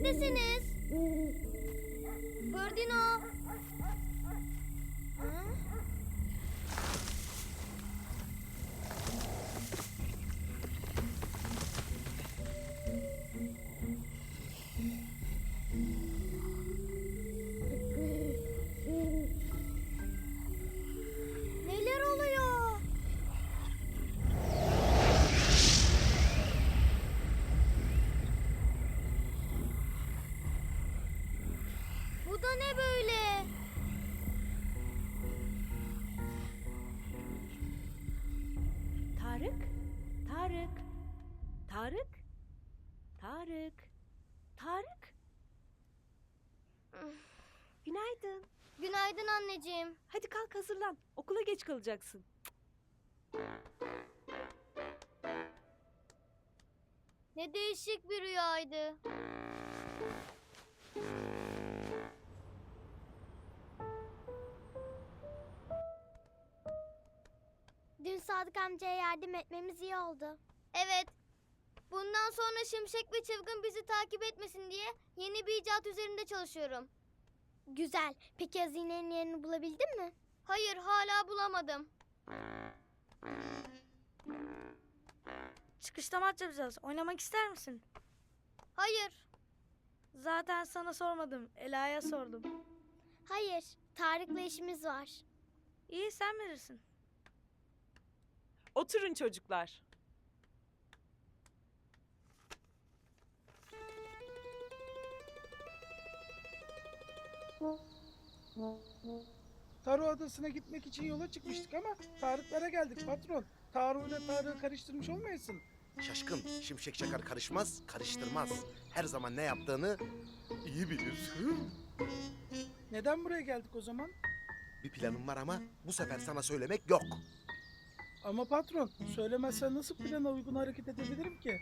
neredesiniz? Fırdino. Da ne böyle? Tarık? Tarık? Tarık? Tarık? Tarık? Günaydın. Günaydın anneciğim. Hadi kalk hazırlan. Okula geç kalacaksın. Ne değişik bir rüyaydı. Sadık amcaya yardım etmemiz iyi oldu. Evet. Bundan sonra Şimşek ve Çılgın bizi takip etmesin diye yeni bir icat üzerinde çalışıyorum. Güzel. Peki hazinenin yerini bulabildin mi? Hayır, hala bulamadım. Çıkışta maç yapacağız. Oynamak ister misin? Hayır. Zaten sana sormadım. Ela'ya sordum. Hayır. Tarık'la işimiz var. İyi sen bilirsin. Oturun çocuklar. Taro Adası'na gitmek için yola çıkmıştık ama Tarıklara geldik patron. Taro ile Tarık'ı karıştırmış olmayasın. Şaşkın, şimşek çakar karışmaz, karıştırmaz. Her zaman ne yaptığını iyi bilir. Neden buraya geldik o zaman? Bir planım var ama bu sefer sana söylemek yok. Ama patron söylemezsen nasıl plana uygun hareket edebilirim ki?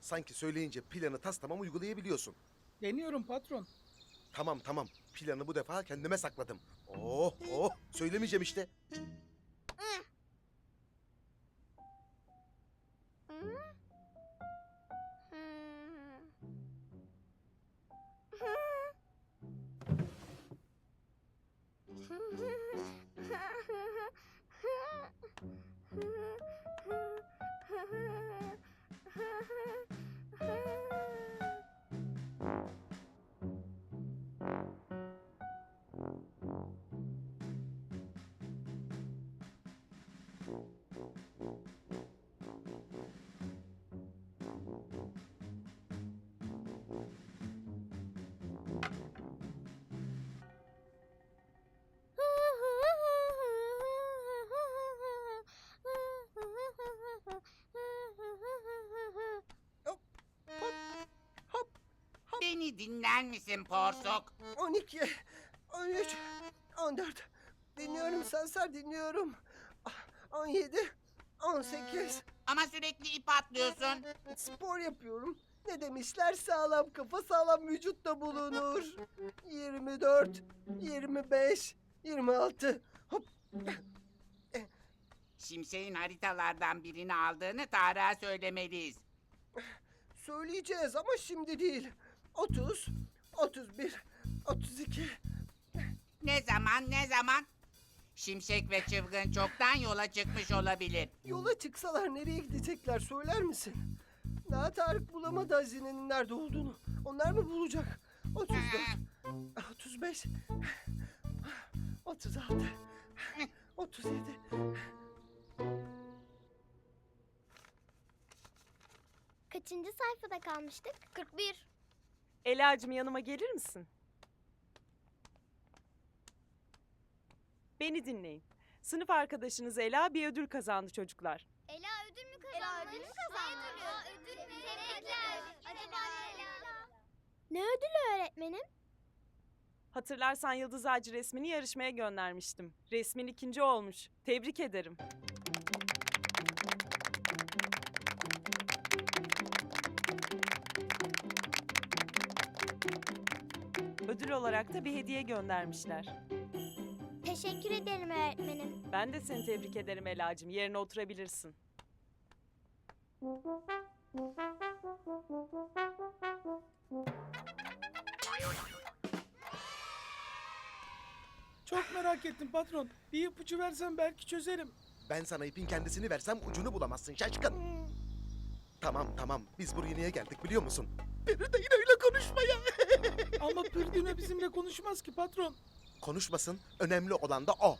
Sanki söyleyince planı tas tamam uygulayabiliyorsun. Deniyorum patron. Tamam tamam, planı bu defa kendime sakladım. Oh oh, söylemeyeceğim işte. Beni dinler misin Porsuk? 12, 13, 14. Dinliyorum Sansar dinliyorum. Ah, 17, 18. Ama sürekli ip atlıyorsun. Spor yapıyorum. Ne demişler sağlam kafa sağlam vücutta bulunur. 24, 25, 26. Hop. Şimşek'in haritalardan birini aldığını Tarık'a söylemeliyiz. Söyleyeceğiz ama şimdi değil. 30, 31, 32. Ne zaman ne zaman? Şimşek ve Çılgın çoktan yola çıkmış olabilir. Yola çıksalar nereye gidecekler söyler misin? Daha Tarık bulamadı hazinenin nerede olduğunu. Onlar mı bulacak? 34, 35, 36, 37. Kaçıncı sayfada kalmıştık? 41. Ela'cığım yanıma gelir misin? Beni dinleyin. Sınıf arkadaşınız Ela bir ödül kazandı çocuklar. Ela ödül mü kazanmış? Ela ödül mü kazanmış? Aa, ödül mü? Tebrikler. Acaba Ela? Ne ödülü öğretmenim? Hatırlarsan Yıldız Ağacı resmini yarışmaya göndermiştim. Resmin ikinci olmuş. Tebrik ederim. Ödül olarak da bir hediye göndermişler. Teşekkür ederim öğretmenim. Ben de seni tebrik ederim Ela'cığım. Yerine oturabilirsin. Çok merak ettim patron. Bir ipucu versen belki çözerim. Ben sana ipin kendisini versem ucunu bulamazsın şaşkın. Tamam tamam biz buraya niye geldik biliyor musun? Peride'yle öyle konuşmaya. Ama Pırdino bizimle konuşmaz ki patron. Konuşmasın önemli olan da o.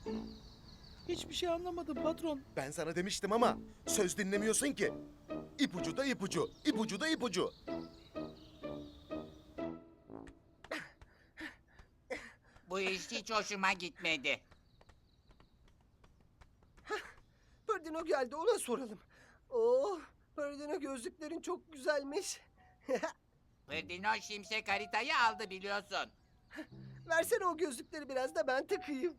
Hiçbir şey anlamadım patron. Ben sana demiştim ama söz dinlemiyorsun ki. İpucu da ipucu, ipucu da ipucu. Bu iş hiç hoşuma gitmedi. Pırdino geldi ona soralım. Oh, Pırdino gözlüklerin çok güzelmiş. Pırdino şimşek haritayı aldı biliyorsun. Versene o gözlükleri biraz da ben takayım.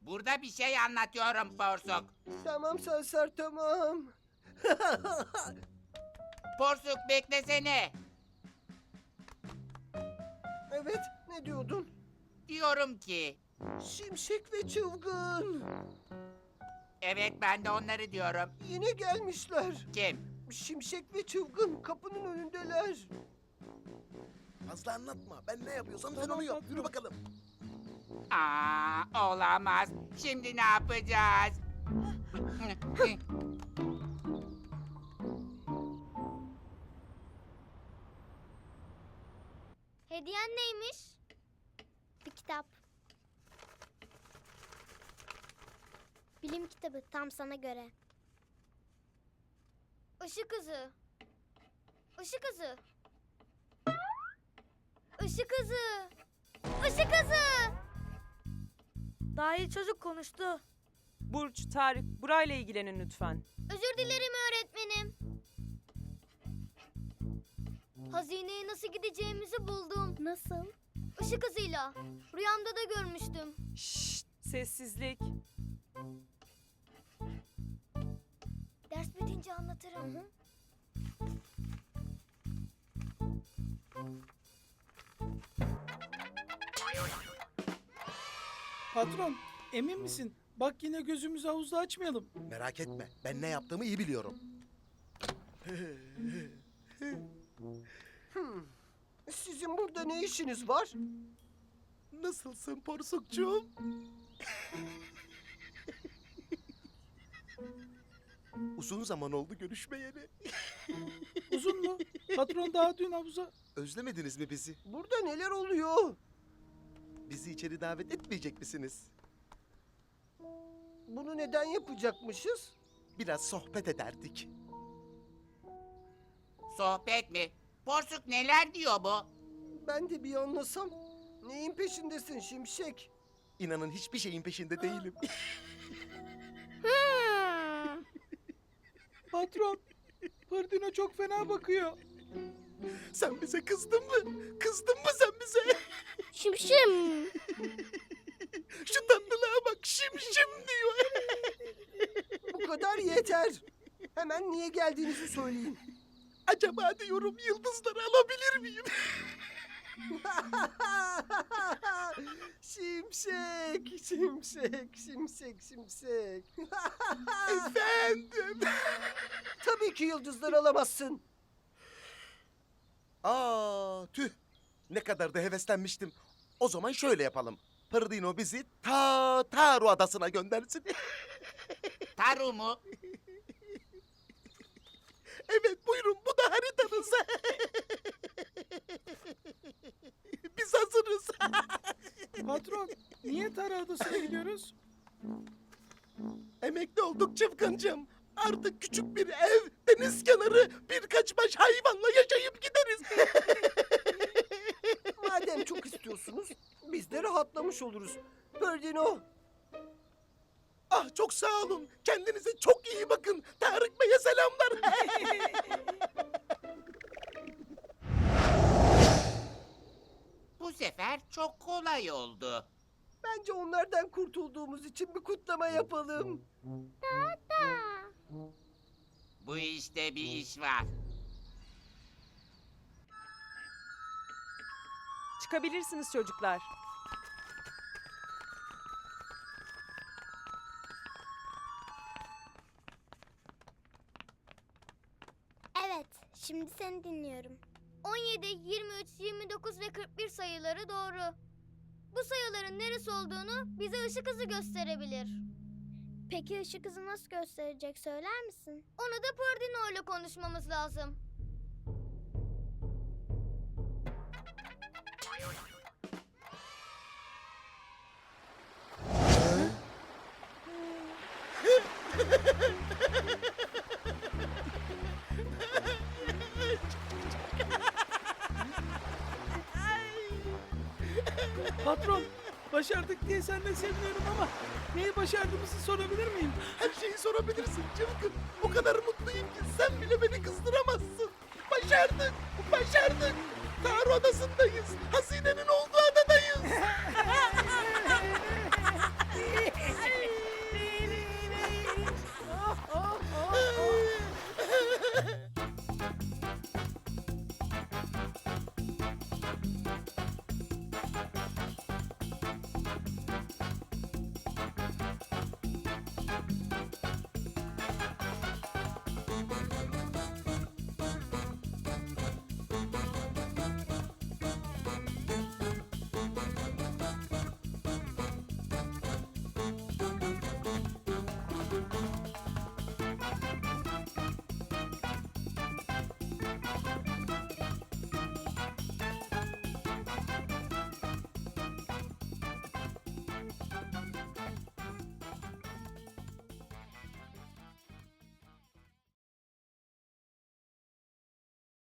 Burada bir şey anlatıyorum Porsuk. Tamam Sansar tamam. Porsuk beklesene. Evet ne diyordun? Diyorum ki. Şimşek ve çılgın. Evet ben de onları diyorum. Yine gelmişler. Kim? Şimşek ve çılgın kapının önündeler. Fazla anlatma. Ben ne yapıyorsam sen onu yap. Yürü bakalım. Aa olamaz. Şimdi ne yapacağız? Hediyen neymiş? Bir kitap. Bilim kitabı tam sana göre. Işık hızı. Işık hızı. Işık hızı. Işık hızı. Daha iyi çocuk konuştu. Burç, Tarık, burayla ilgilenin lütfen. Özür dilerim öğretmenim. Hazineye nasıl gideceğimizi buldum. Nasıl? Işık hızıyla. Rüyamda da görmüştüm. Şşt, sessizlik. Ders bitince anlatırım. Patron emin misin? Bak yine gözümüzü havuzda açmayalım. Merak etme. Ben ne yaptığımı iyi biliyorum. Sizin burada ne işiniz var? Nasılsın porsukcuğum? Uzun zaman oldu görüşmeyeli. Uzun mu? Patron daha dün havuza... Özlemediniz mi bizi? Burada neler oluyor? Bizi içeri davet etmeyecek misiniz? Bunu neden yapacakmışız? Biraz sohbet ederdik. Sohbet mi? Porsuk neler diyor bu? Ben de bir anlasam. Neyin peşindesin Şimşek? İnanın hiçbir şeyin peşinde değilim. Patron, Pırdino çok fena bakıyor. sen bize kızdın mı? Kızdın mı sen bize? Şimşim. Şu tatlılığa bak şim şim diyor. Bu kadar yeter. Hemen niye geldiğinizi söyleyin. Acaba diyorum yıldızları alabilir miyim? şimşek, şimşek, şimşek, şimşek. Efendim. Tabii ki yıldızlar alamazsın. Aa tüh. Ne kadar da heveslenmiştim. O zaman şöyle yapalım. Pırdino bizi ta Taru adasına göndersin. Taru mu? evet buyurun bu da haritanız. Biz hazırız. Patron, niye Tara Adası'na gidiyoruz? Emekli olduk çılgıncım. Artık küçük bir ev, deniz kenarı, birkaç baş hayvanla yaşayıp gideriz. Madem çok istiyorsunuz, biz de rahatlamış oluruz. Pördino, ah çok sağ olun. Kendinize çok iyi bakın. Tarık Bey'e selamlar. Bu sefer çok kolay oldu. Bence onlardan kurtulduğumuz için bir kutlama yapalım. Bu işte bir iş var. Çıkabilirsiniz çocuklar. Şimdi seni dinliyorum. 17, 23, 29 ve 41 sayıları doğru. Bu sayıların neresi olduğunu bize ışık hızı gösterebilir. Peki ışık hızı nasıl gösterecek söyler misin? Onu da Pordino ile konuşmamız lazım. Patron başardık diye sen de seviniyorum ama neyi başardığımızı sorabilir miyim? Her şeyi sorabilirsin çılgın. O kadar mutluyum ki sen bile beni kızdıramazsın. Başardık, başardık. Tarih odasındayız. Hazır